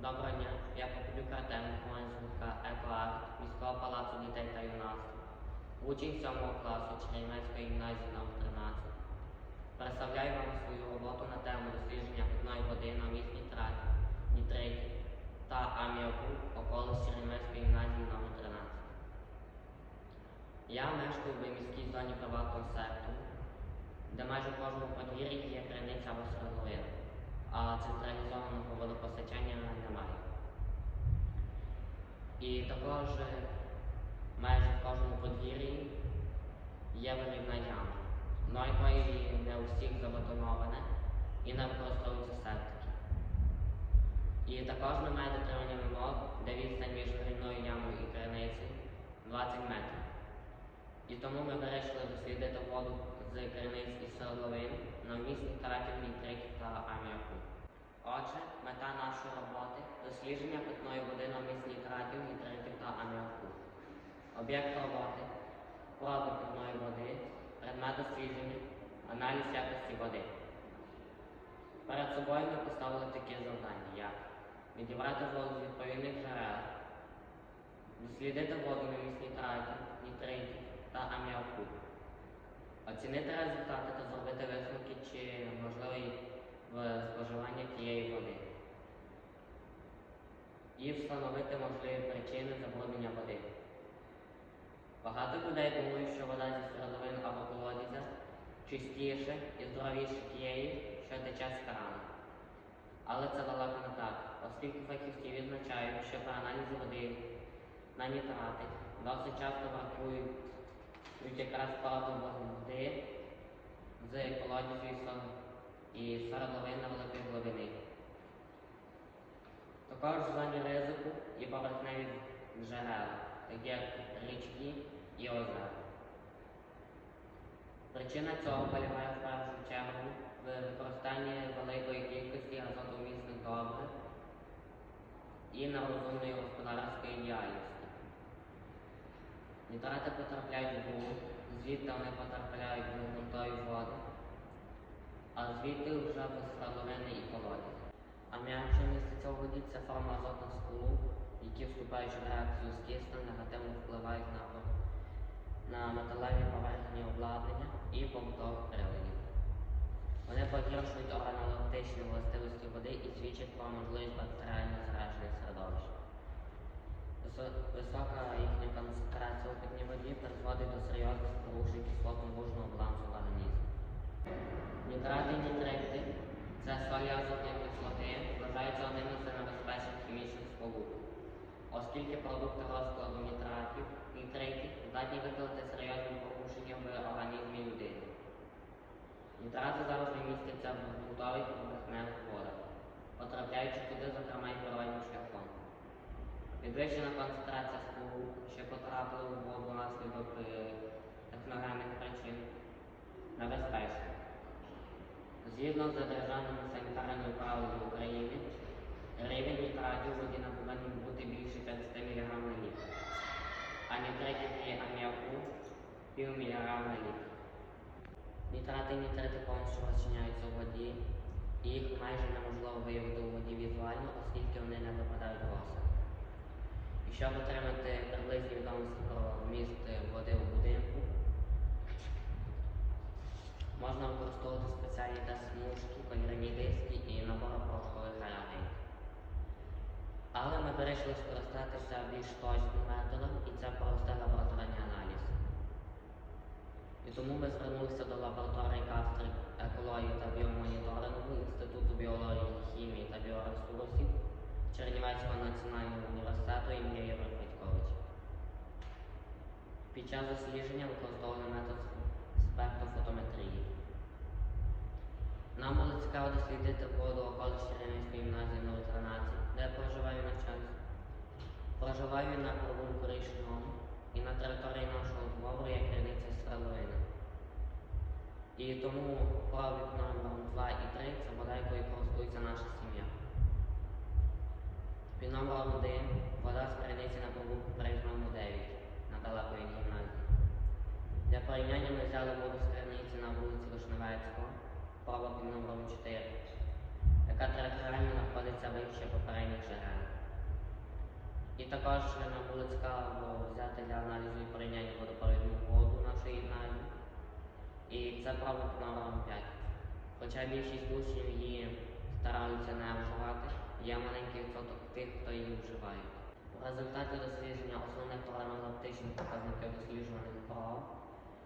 Доброго дня, я Попадюк Артем, команд «Екоарт» міського палацу дітей та юнацтва. Учень 7 класу Чернівецької гімназії номер 13. Представляю вам свою роботу на тему дослідження питної води на міст нітрат, нітритів та аміаку околиць Чернівецької гімназії номер 13. Я мешкаю в міській зоні приватного сектору, де майже в кожному подвір'ї є криниця або свердловина, а централізованого водопостачання немає. І також майже в кожному подвір'ї є вирівна яма. Ну і не у всіх забетоноване і не використовуються септики. І також немає дотримання вимог, де відстань між вирівною ямою і криницею 20 метрів. І тому ми вирішили дослідити воду з криниць і свердловин на вміст нітратів, нітритів та аміаку. Отже, мета нашої роботи дослідження питної води на вміст нітратів, нітритів та аміаку. Об'єкт роботи проби питної води, предмет дослідження, аналіз якості води. Перед собою ми поставили такі завдання, як відібрати воду з відповідних джерел, дослідити воду на міст нітратів, нітритів та аміаку, оцінити результати та зробити висновки, чи можливий споживання тієї води. І встановити можливі причини забруднення води. Багато людей думають, що вода зі свердловин або колодязя чистіше і здоровіше тієї, що тече з крану. Але це далеко не так, оскільки фахівці відзначають, що при аналізі води на нітрати досить часто врахують якраз пробу води з колодязю і сон- і свердловин на великої глибини. Також в зоні ризику і поверхневі джерела, такі як річки і озера. Причина цього полягає в першу чергу в використанні великої кількості азотомісних добрив і нерозумної господарської діяльності. Нітрати потрапляють в ґрунт, звідти вони потрапляють в ґрунтові води, а звідти вже в свердловини і що міститься це форма азотних сполук, які вступаючи в реакцію з киснем, негативно впливають на, на металеві поверхні обладнання і побутових приладів. Вони погіршують органолептичні властивості води і свідчать про можливість бактеріального зараження середовища. Висо- Висока їхня концентрація у питній воді призводить до серйозних порушень кислотно-лужного балансу в організмі. Нітрати і нітрити це солі азотної кислоти вважаються одним із небезпечних хімічних сполук, оскільки продукти розкладу нітратів, нітритів здатні викликати серйозні порушення в організмі людини. Нітрати завжди містяться в ґрунтових і поверхневих водах, потрапляючи туди, зокрема, і природним шляхом. Підвищена концентрація сполук, що потрапили в воду внаслідок е, техногенних причин, небезпечна. Згідно з державними санітарними правилами України, рівень нітратів у воді не повинен бути більше 50 мг на літр, а нітритів і аміаку пів міліграма на літр. Нітрати і нітрити повністю розчиняються у воді, і їх майже неможливо виявити у воді візуально, оскільки вони не випадають в осад. Щоб отримати приблизні відомості про вміст води у будинку, можна використовувати спеціальні тест-смужки, кольорні диски і набори порошкових реагентів. Але ми вирішили скористатися більш точним методом, і це простий лабораторний аналіз. І тому ми звернулися до лабораторії кафедри екології та біомоніторингу Інституту біології, хімії та біоресурсів Чернівецького національного університету Під час дослідження використовували метод спектрофотометрії. Нам було цікаво дослідити воду околиць Чернівецької гімназії номер 13, де проживаю і навчаюся. Проживаю на провулку Річному і на території нашого двору є криниця Стреловина. І тому провід номером 2 і 3 це вода, якою користується наша сім'я. Під номером 1 вода з криниці на провулку Бережному 9 на далекої гімназії. Для порівняння ми взяли воду з криниці на вулиці Вишневецького, проба під номером 4, яка територіально знаходиться вище попередніх джерел. також нам було цікаво взяти для аналізу і порівняння водопровідну воду нашої гімназії. І це право номером 5. Хоча більшість учнів її стараються не вживати, є маленький відсоток тих, хто її вживає. У результаті дослідження основних органолептичних показників досліджуваних прав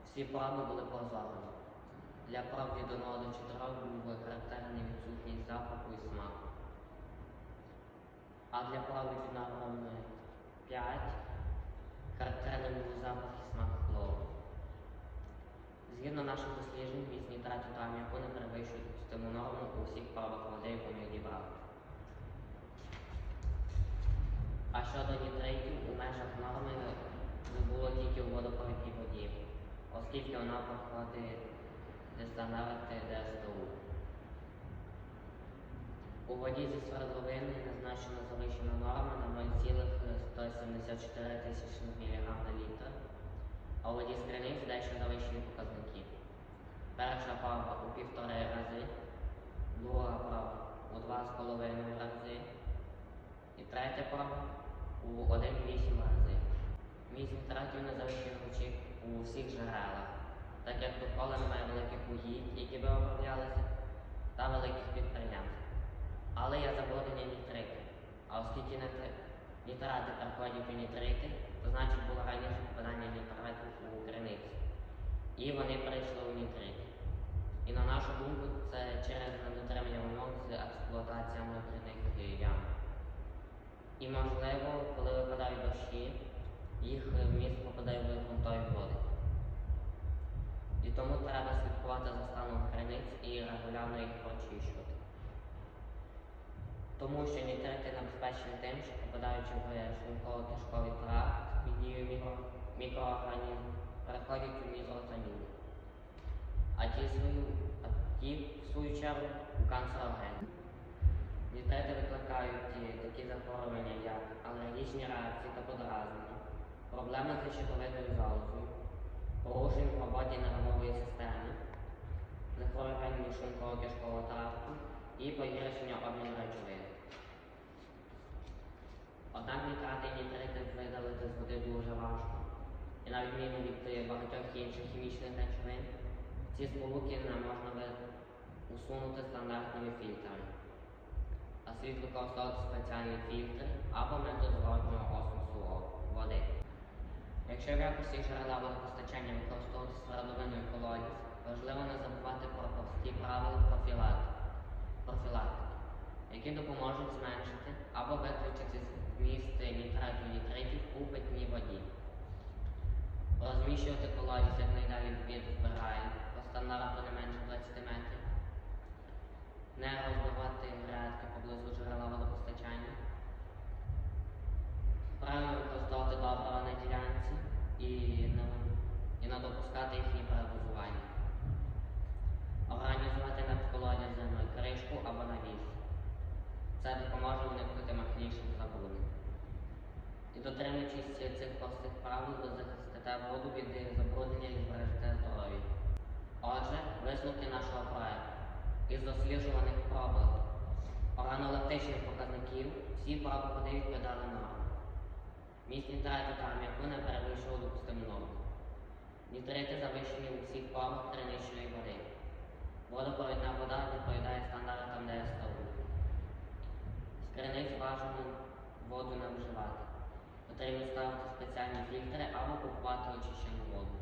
всі проби були прозорими. Для проб від 1 до 4 був характерний відсутність запаху і смаку. А для проб від норми 5 характерним був запах і смак хлору. Згідно наших досліджень, міць нітрату та аміаку не перевищують допустиму норму у всіх пробах води, А щодо нітритів, у межах норми не було тільки у водопровідній воді, оскільки вона проходить стандарти ДСТУ. У воді зі свердловини назначена завищена норма на 0,174 тисячних мг на літр, а у воді з криниць дещо завищені показники. Перша права у півтори рази, друга права у 2,5 рази і третя права у 1,8 рази. Міст нітратів не завищуючи у всіх джерелах, так як довкола немає великих угідь, які би оброблялися, та великих підприємств. Але є забруднення нітрити. А оскільки нітрати переходять у нітрити, то значить було раніше попадання нітратів у криниці. І вони перейшли у нітрити. І на нашу думку, це через недотримання вимог з експлуатації внутрішніх ям. І можливо, коли випадають дощі, їх вміст попадає в ґрунтові води. І тому треба слідкувати за станом криниць і регулярно їх прочищувати. Тому що нітрити небезпечні тим, що попадаючи в шлунково-кишковий тракт під дією мікро- мікроорганізмів, переходять у мізоцаміни. А ті, свою, а ті, в свою чергу, у канцерогенні. Нітрити викликають такі захворювання, як алергічні реакції та подразнення, проблеми з щитовидною залозою, порушень роботі нервової системи, захворювання шлунково-кишкового тракту і погіршення обміну речовин. Однак нітрати і нітрити видалити з води дуже важко. І на відміну від багатьох інших хімічних речовин, ці сполуки не можна усунути стандартними фільтрами. А слід використовувати спеціальні фільтри або метод зворотнього осмосу води. Якщо в якості джерела водопостачання використовувати свердловину і важливо не забувати про прості правила профілактики, які допоможуть зменшити або виключити вміст нітратів і нітритів у питній воді. Розміщувати колодязь якнайдалі від збирань по стандарту не менше 20 метрів. Не розбивати грядки поблизу джерела водопостачання. Правильно використовувати добрива на ділянці і не, і не допускати їхні передозування. Організувати над колодязем кришку або навіс. Це допоможе уникнути махніших забруднень. І дотримуючись цих простих правил, ви захистите воду від забруднення і збережете здоров'я. Отже, висновки нашого проекту. Із досліджуваних проб органолептичних показників всі проби води відповідали нормам. Міст трати та яку не перевищував допустиму норму. Нітрити завищені у всіх пробах криничної води. Водопровідна вода відповідає стандартам ДСТУ. З криниць бажано воду не вживати. Потрібно ставити спеціальні фільтри або купувати очищену воду.